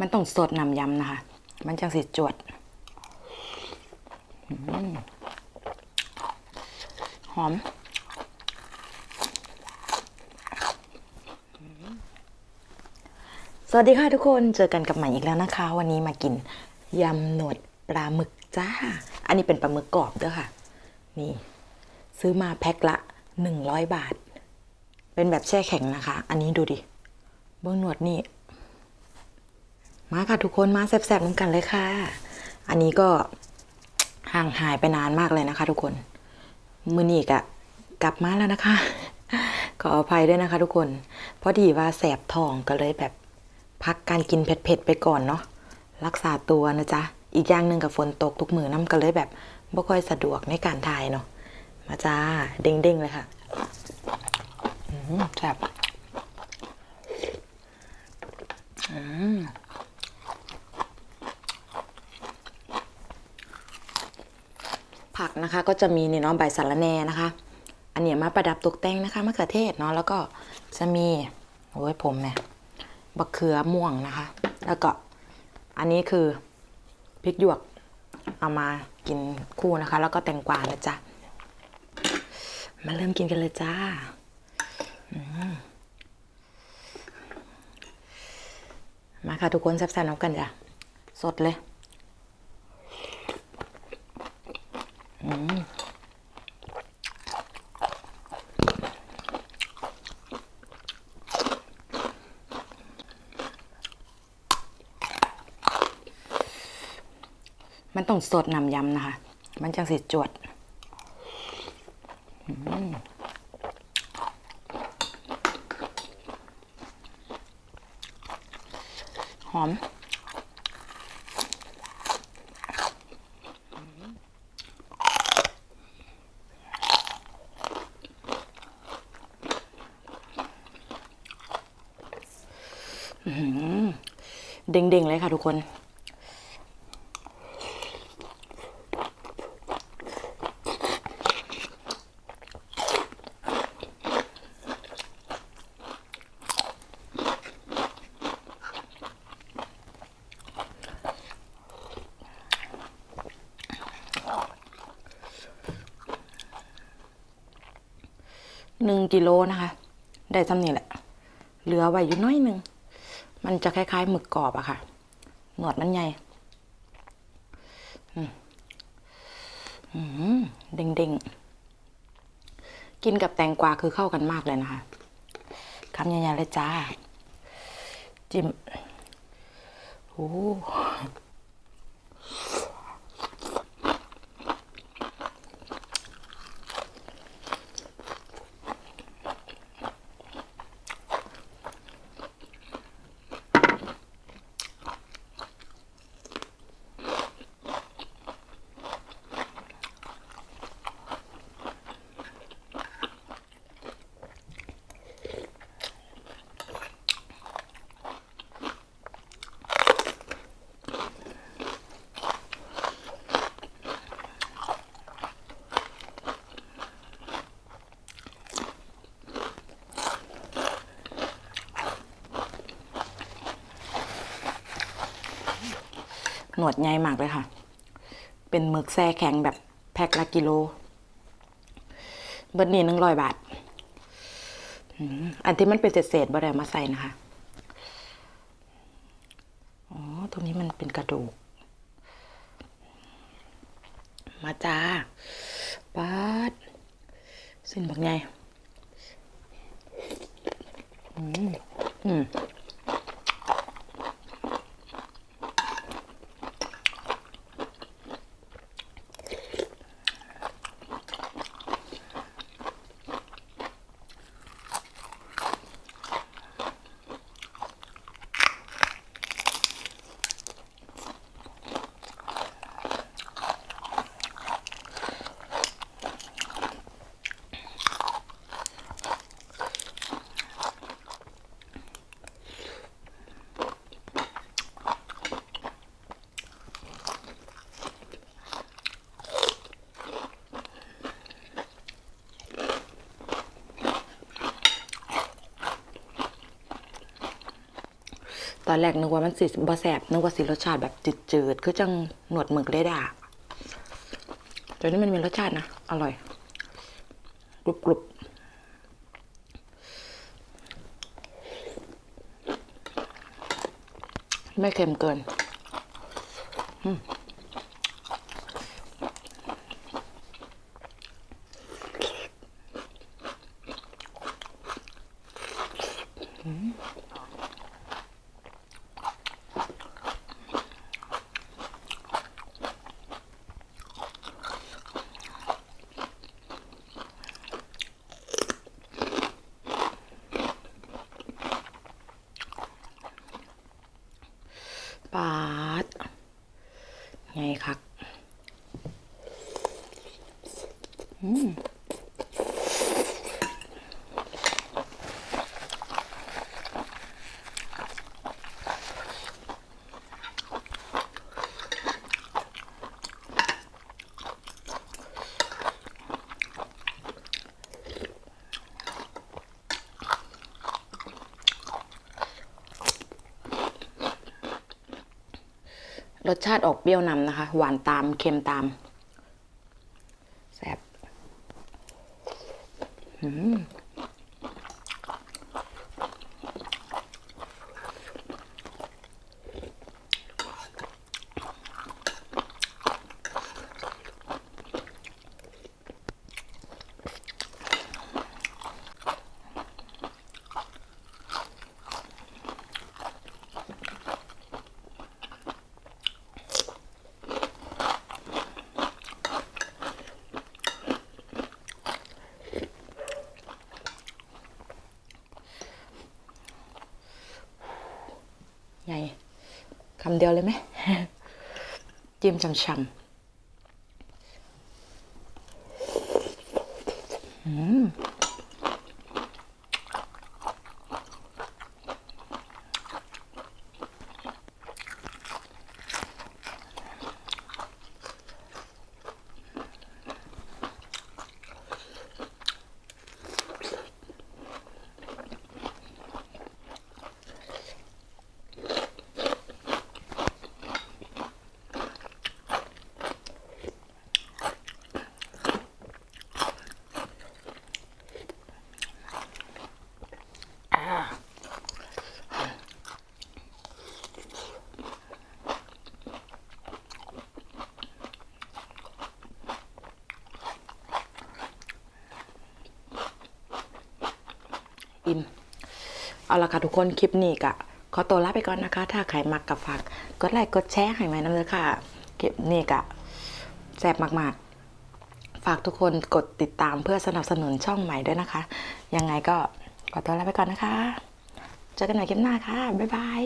มันต้องสดน้ำยำนะคะ มันจังสิจวดหอมสวัสดีค่ะทุกคนเจอกันกับใหม่อีกแล้วนะคะ วันนี้มากินยำหนวดปลาหมึกจ้า อันนี้เป็นปลาหมึกกรอบด้วยค่ะ นี่ ซื้อมาแพ็คละ 100 บาท เป็นแบบแช่แข็งนะคะ อันนี้ดูดิเบื้องหนวดนี่ มาค่ะทุกคนมาแซ่บๆน้ำกันเลยค่ะ อันนี้ก็ห่างหายไปนานมากเลยนะคะ ทุกคน มือนีกอะกลับมาแล้วนะคะ ขออภัยด้วยนะคะ ทุกคนเพราะดีว่าแสบท้องก็เลยแบบพักการกินเผ็ดๆไปก่อนเนาะรักษาตัวนะจ๊ะ อีกอย่างหนึ่งกับฝนตกทุกมือน้ำก็เลยแบบไม่ค่อยสะดวกในการถ่ายเนาะมาจ้าเด้งๆเลยค่ะอืมแซ่บอืม ผักนะคะ ก็จะมีนี่เนาะใบสะระแหน่นะคะ อันเนี้ยมาประดับตกแต่งนะคะมะเขือเทศเนาะแล้วก็จะมีโอ้ยผมเนี่ยบักเขือม่วงนะคะ แล้วก็อันนี้คือพริกหยวกเอามากินคู่นะคะ แล้วก็แตงกวานะจ๊ะมาเริ่มกินกันเลยจ้ามมาค่ะทุกคนแซ่บๆน้ำกันจ้ะ สดเลย มันต้องสดน้ำยำนะคะ มันจังสิจวดอืมหอม เด้งๆเลยค่ะทุกคนหนึ่งกิโลนะคะ ได้ซ้ำนี่แหละ เหลือไว้อยู่น้อยหนึ่ง มันจะคล้ายๆหมึกกรอบอะค่ะ หนวดมันใหญ่เด้งๆ กินกับแตงกวาคือเข้ากันมากเลยนะคะคำใหญ่ๆเลยจ้า จิ้มโอ้ หนวดใหญ่มากเลยค่ะ เป็นหมึกแซ่แข็งแบบแพ็คละกิโล เบิร์นี่หนึ่งร้อยบาท อันที่มันเป็นเศษๆบ่ได้เอามาใส่นะคะ อ๋อ ตรงนี้มันเป็นกระดูก มาจ้าปาดสิ้นบักไงอืมอืม ตอนแรกนึกว่ามันสิบ่แสบนึกว่าสิรสชาติแบบจืดๆคือจังหนวดหมึกเลยด่ะแต่นี่มันมีรสชาตินะ อร่อยกรุบกรุบไม่เค็มเกินปาด ไงคักอืม รสชาติออกเปรี้ยวนำนะคะ หวานตามเค็มตาม แซ่บอืม ใหญ่คำเดียวเลยไหมจิ้มช่ำๆอืมอิ่ม เอาละค่ะทุกคนคลิปนี้กะขอตัวลาไปก่อนนะคะ ถ้าใครมักกับฝากกดไลค์กดแชร์ให้ไหมน้ำเลยค่ะคลิปนี้กะแซ่บมากๆ ฝากทุกคนกดติดตามเพื่อสนับสนุนช่องใหม่ด้วยนะคะ ยังไงก็ขอตัวลาไปก่อนนะคะ เจอกันใหม่คลิปหน้าค่ะบ๊ายบาย